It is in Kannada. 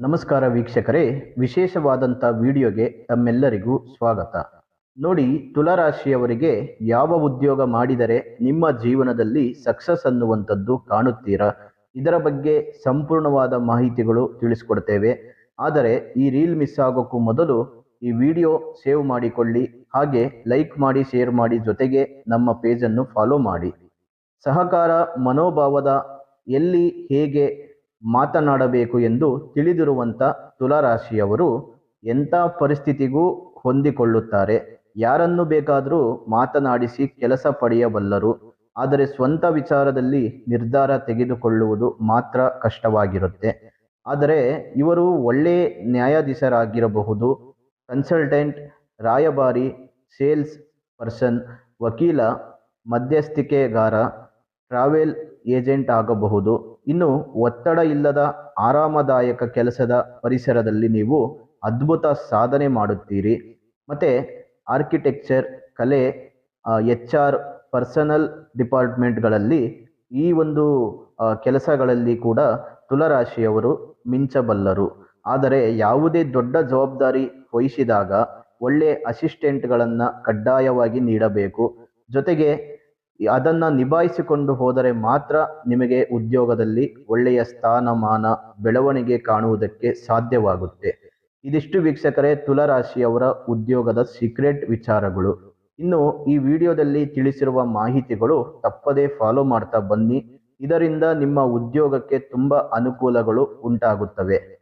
ನಮಸ್ಕಾರ ವೀಕ್ಷಕರೇ ವಿಶೇಷವಾದಂಥ ವಿಡಿಯೋಗೆ ತಮ್ಮೆಲ್ಲರಿಗೂ ಸ್ವಾಗತ. ನೋಡಿ, ತುಲಾರಾಶಿಯವರಿಗೆ ಯಾವ ಉದ್ಯೋಗ ಮಾಡಿದರೆ ನಿಮ್ಮ ಜೀವನದಲ್ಲಿ ಸಕ್ಸಸ್ ಅನ್ನುವಂಥದ್ದು ಕಾಣುತ್ತೀರಾ? ಇದರ ಬಗ್ಗೆ ಸಂಪೂರ್ಣವಾದ ಮಾಹಿತಿಗಳು ತಿಳಿಸ್ಕೊಡ್ತೇವೆ. ಆದರೆ, ಈ ರೀಲ್ ಮಿಸ್ ಆಗೋಕ್ಕೂ ಮೊದಲು ಈ ವಿಡಿಯೋ ಸೇವ್ ಮಾಡಿಕೊಳ್ಳಿ, ಹಾಗೆ ಲೈಕ್ ಮಾಡಿ, ಶೇರ್ ಮಾಡಿ ಜೊತೆಗೆ ನಮ್ಮ ಪೇಜನ್ನು ಫಾಲೋ ಮಾಡಿ. ಸಹಕಾರ ಮನೋಭಾವದ ಎಲ್ಲಿ ಹೇಗೆ ಮಾತನಾಡಬೇಕು ಎಂದು ತಿಳಿದಿರುವಂಥ ತುಲಾರಾಶಿಯವರು ಎಂಥ ಪರಿಸ್ಥಿತಿಗೂ ಹೊಂದಿಕೊಳ್ಳುತ್ತಾರೆ? ಯಾರನ್ನು ಬೇಕಾದರೂ ಮಾತನಾಡಿಸಿ ಕೆಲಸ ಪಡೆಯಬಲ್ಲರು. ಆದರೆ ಸ್ವಂತ ವಿಚಾರದಲ್ಲಿ ನಿರ್ಧಾರ ತೆಗೆದುಕೊಳ್ಳುವುದು ಮಾತ್ರ ಕಷ್ಟವಾಗಿರುತ್ತೆ. ಆದರೆ ಇವರು ಒಳ್ಳೆ ನ್ಯಾಯಾಧೀಶರಾಗಿರಬಹುದು. ಕನ್ಸಲ್ಟೆಂಟ್, ರಾಯಭಾರಿ, ಸೇಲ್ಸ್ ಪರ್ಸನ್, ವಕೀಲ, ಮಧ್ಯಸ್ಥಿಕೆಗಾರ, ಟ್ರಾವೆಲ್ ಏಜೆಂಟ್ ಆಗಬಹುದು. ಇನ್ನು ಒತ್ತಡ ಇಲ್ಲದ ಆರಾಮದಾಯಕ ಕೆಲಸದ ಪರಿಸರದಲ್ಲಿ ನೀವು ಅದ್ಭುತ ಸಾಧನೆ ಮಾಡುತ್ತೀರಿ. ಮತ್ತು ಆರ್ಕಿಟೆಕ್ಚರ್ ಕಲೆ ಎಚ್ ಆರ್ ಪರ್ಸನಲ್ ಡಿಪಾರ್ಟ್ಮೆಂಟ್ಗಳಲ್ಲಿ ಈ ಒಂದು ಕೆಲಸಗಳಲ್ಲಿ ಕೂಡ ತುಲರಾಶಿಯವರು ಮಿಂಚಬಲ್ಲರು. ಆದರೆ ಯಾವುದೇ ದೊಡ್ಡ ಜವಾಬ್ದಾರಿ ವಹಿಸಿದಾಗ ಒಳ್ಳೆ ಅಸಿಸ್ಟೆಂಟ್ಗಳನ್ನು ಕಡ್ಡಾಯವಾಗಿ ನೀಡಬೇಕು. ಜೊತೆಗೆ ಅದನ್ನು ನಿಭಾಯಿಸಿಕೊಂಡು ಹೋದರೆ ಮಾತ್ರ ನಿಮಗೆ ಉದ್ಯೋಗದಲ್ಲಿ ಒಳ್ಳೆಯ ಸ್ಥಾನಮಾನ, ಬೆಳವಣಿಗೆ ಕಾಣುವುದಕ್ಕೆ ಸಾಧ್ಯವಾಗುತ್ತೆ. ಇದಿಷ್ಟು ವೀಕ್ಷಕರೇ ತುಲರಾಶಿಯವರ ಉದ್ಯೋಗದ ಸೀಕ್ರೆಟ್ ವಿಚಾರಗಳು. ಇನ್ನು ಈ ವಿಡಿಯೋದಲ್ಲಿ ತಿಳಿಸಿರುವ ಮಾಹಿತಿಗಳು ತಪ್ಪದೇ ಫಾಲೋ ಮಾಡ್ತಾ ಬನ್ನಿ. ಇದರಿಂದ ನಿಮ್ಮ ಉದ್ಯೋಗಕ್ಕೆ ತುಂಬ ಅನುಕೂಲಗಳು ಉಂಟಾಗುತ್ತವೆ.